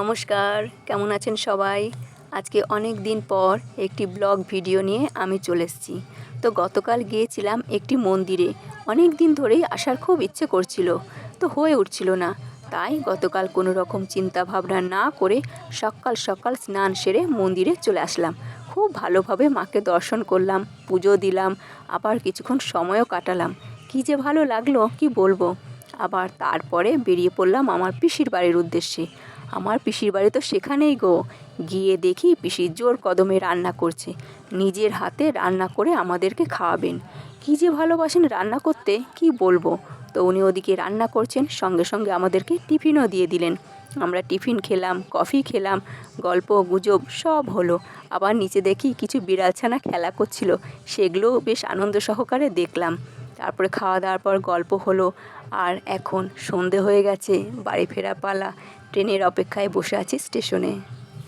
নমস্কার, কেমন আছেন সবাই? আজকে অনেক দিন পর একটি ব্লগ ভিডিও নিয়ে আমি চলে এসেছি। তো গতকাল গিয়েছিলাম একটি মন্দিরে। অনেক দিন ধরেই আসার খুব ইচ্ছে করছিল, তো হয়ে উঠছিল না। তাই গতকাল কোনো রকম চিন্তা ভাবনা না করে সকাল সকাল স্নান সেরে মন্দিরে চলে আসলাম। খুব ভালোভাবে মাকে দর্শন করলাম, পুজো দিলাম, আবার কিছুক্ষণ সময়ও কাটালাম। কী যে ভালো লাগল, কি বলব? আবার তারপরে বেরিয়ে পড়লাম আমার পিসির বাড়ির উদ্দেশ্যে। আমার পিসির বাড়ি তো সেখানেই গো। গিয়ে দেখি পিসি জোর কদমে রান্না করছে। নিজের হাতে রান্না করে আমাদেরকে খাওয়াবেন। কী যে ভালোবাসেন রান্না করতে, কি বলব? তো উনি ওদিকে রান্না করছেন, সঙ্গে সঙ্গে আমাদেরকে টিফিনও দিয়ে দিলেন। আমরা টিফিন খেলাম, কফি খেলাম, গল্প, গুজব সব হলো। আবার নিচে দেখি কিছু বিড়ালছানা খেলা করছিল, সেগুলোও বেশ আনন্দ সহকারে দেখলাম। তারপরে খাওয়া দাওয়ার পর গল্প হলো। আর এখন সন্ধে হয়ে গেছে, বাড়ি ফেরা পালা। ট্রেনের অপেক্ষায় বসে আছি স্টেশনে।